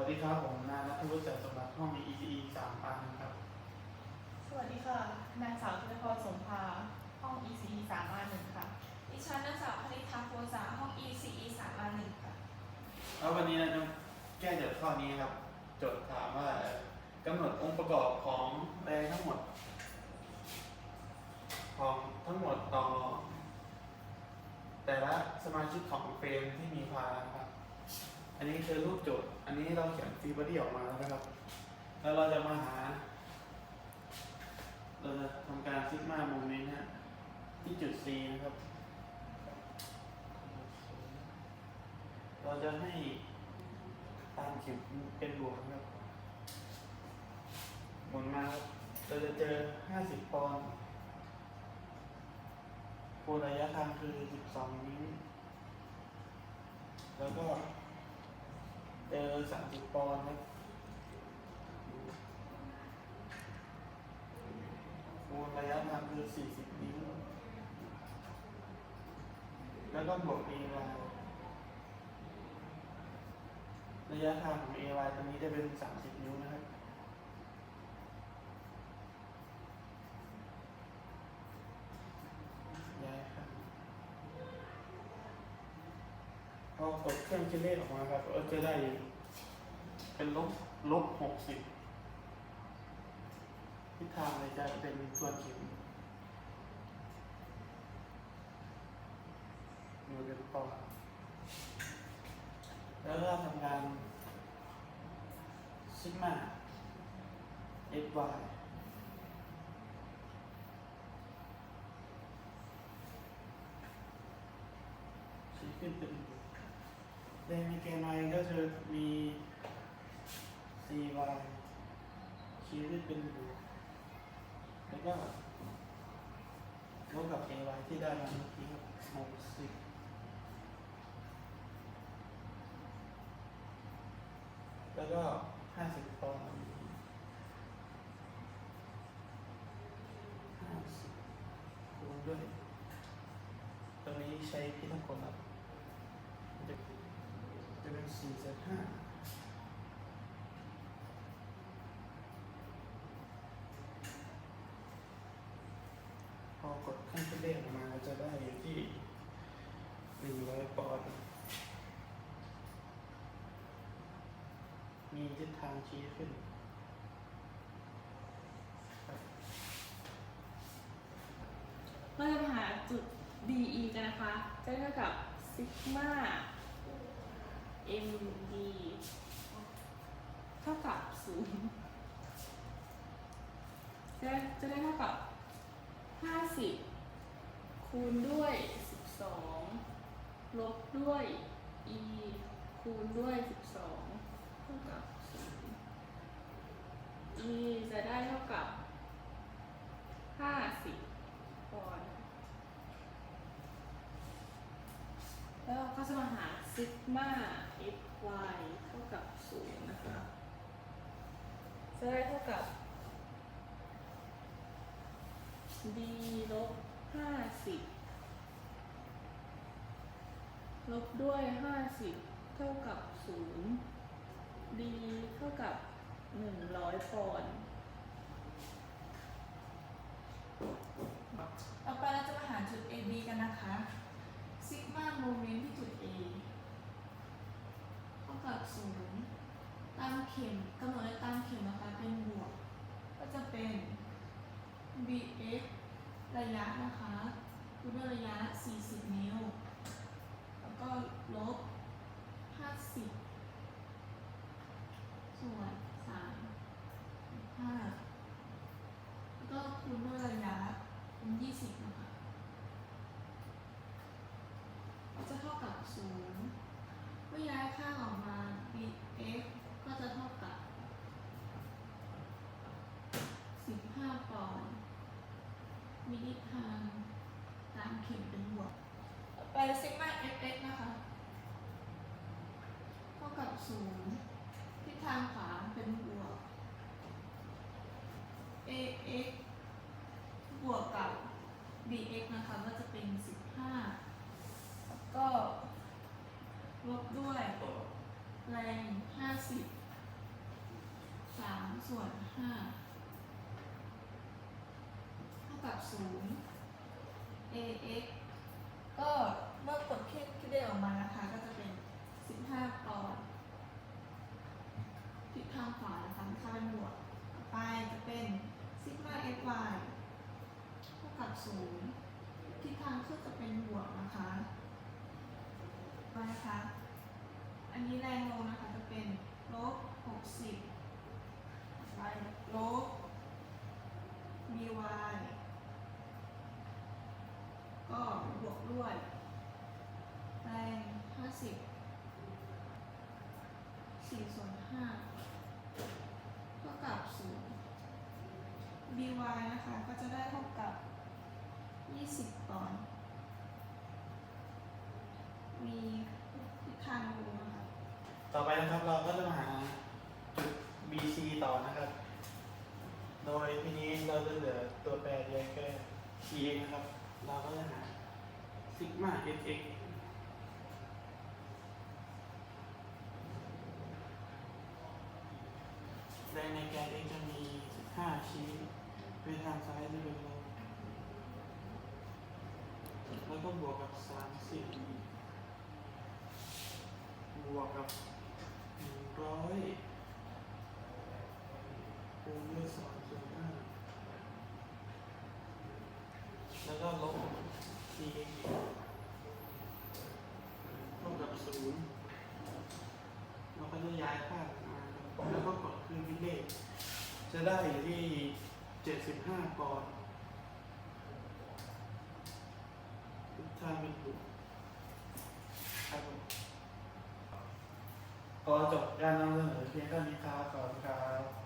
วัสดีครับผมนายนัทวุฒิแสนสมบัติห้อง ECE สามปันครับ สวัสดีค่ะ นางสาวธินพรสมภา ห้อง ECE สามหนึ่งค่ะ ดิฉันนางสาวคณิธาโพสาห้อง ECE สามหนึ่งค่ะ แล้ววันนี้เราจะแก้โจทย์ข้อนี้ครับ โจทย์ถามว่ากำหนดองค์ประกอบของแรงทั้งหมด ของทั้งหมดต่อ แต่ละสมาชิกของเฟรมที่มีพาราครับ อันนี้คือรูปโจทย์ อันนี้เราเขียนฟรีบอดี้ออกมาแล้วนะครับ แล้วเราจะมาหา เราจะทำการซิกมาโมเมนต์ฮะที่จุด C นะครับ เราจะให้ตามเข็มเป็นบวกครับหมุนมาครับเราจะเจอ 50 ปอนด์คูณระยะทางคือ 12 นิ้วแล้วก็ เจอสามสิบปอนด์ครับคูณระยะทางคือสี่สิบนิ้ว แล้วก็บวกเอวายระยะทางของเอวายตรงนี้จะเป็นสามสิบนิ้วนะครับ ย้ายครับพอ กดเครื่องคิดเลขออกมาครับก็จะได้เป็นลบลบ60ทิศทางเลยจะเป็นตัวเข็มอยู่เป็นปอแล้วก็ทำงานซิกมา f y ชี้ขึ้นเป็น แรงในแกนก็จะมี c y ชี้ขึ้นเป็นบวกแล้วก็ลบกับ a y ที่ได้มาเมื่อกี้ครับหกสิบแล้วก็ห้าสิบปอนห้าสิบคูณด้วย ตรงนี้ใช้พิทักษ์คนครับ จะเป็นสี่เศษห้าพอกดเครื่องคิดเลขออกมาจะได้อยู่ที่หนึ่งร้อยปอนด์มีทิศทางชี้ขึ้นเราจะหาจุด DE กันนะคะ จะได้เท่ากับซิกมา MD เท่ากับศูนย์จะจะได้เท่ากับ50คูณด้วย12ลบด้วย e คูณด้วย12เท่ากับ0 e จะได้เท่ากับ50ปอนด์แล้วเราก็จะมาหา ซิกมา fy เท่ากับ0นะคะจะได้เท่ากับ d ลบ50ลบด้วย50เท่ากับ0 d เท่ากับ100ปอนด์ต่อไปเราจะมาหาจุด AB กันนะคะ ซิกมาโมเมนต์ที่จุด A เท่า กับศูนย์ตามเข็มกำหนดในตามเข็มนะคะเป็นบวก ก็จะเป็น bx ระยะนะคะคูณด้วยระยะ 40 นิ้ว แล้วก็ลบ 50 ส่วน3 5แล้วก็คูณด้วยระยะเป็น 20 นะคะจะเท่ากับ 0 เมื่อย้ายค่างออกมา bx ก็จะเท่ากับ 15 ปอนด์มีทิศทางตามเข็มเป็นบวกต่อไปซิกมา fx นะคะ เท่ากับ 0 ทิศทางขวาเป็นบวก ax บวกกับ bx นะคะ ก็จะเป็น 15 แล้วก็ลบ ด้วยแรง50สามส่วนห้าเท่ากับศูนย์ ax ก็เมื่อกดเครื่องคิดเลขออกมานะคะ ก็จะเป็นสิบห้าปอนด์ทิศทางขวานะคะค่าเป็นบวกต่อไปจะเป็นซิกมา fy เท่ากับศูนย์ทิศทางขึ้นจะเป็นบวกนะคะไปนะคะ อันนี้แรงลงนะคะจะเป็นลบหกสิบไปลบ by ก็บวกด้วยแรงห้าสิบสี่ส่วนห้าเท่ากับศูนย์ by นะคะ ก็จะได้เท่ากับยี่สิบปอน มีทิศทางลงนะคะ ต่อไปนะครับเราก็จะมาหาจุด BC ต่อนะครับ โดยทีนี้เราจะเหลือตัวแปรเดียวแค่ T นะครับ เราก็จะหาซิกมา fx แรงในแกน x จะมี 5 ชี้ไปทางซ้ายจะเป็นลบแล้วก็บวกกับ 30 บวกกับ 100คูณด้วย2ส่วน5แล้วก็ลบ t เท่ากับ0แล้วก็จะย้ายค่ามาแล้วก็กดครื่องคิเลขจะได้อยู่ที่75ปอนด์ทิศทางเป็นบวกครับผม พอจบการนำเสนอเพียงเท่านี้ครับขอบคุณครับ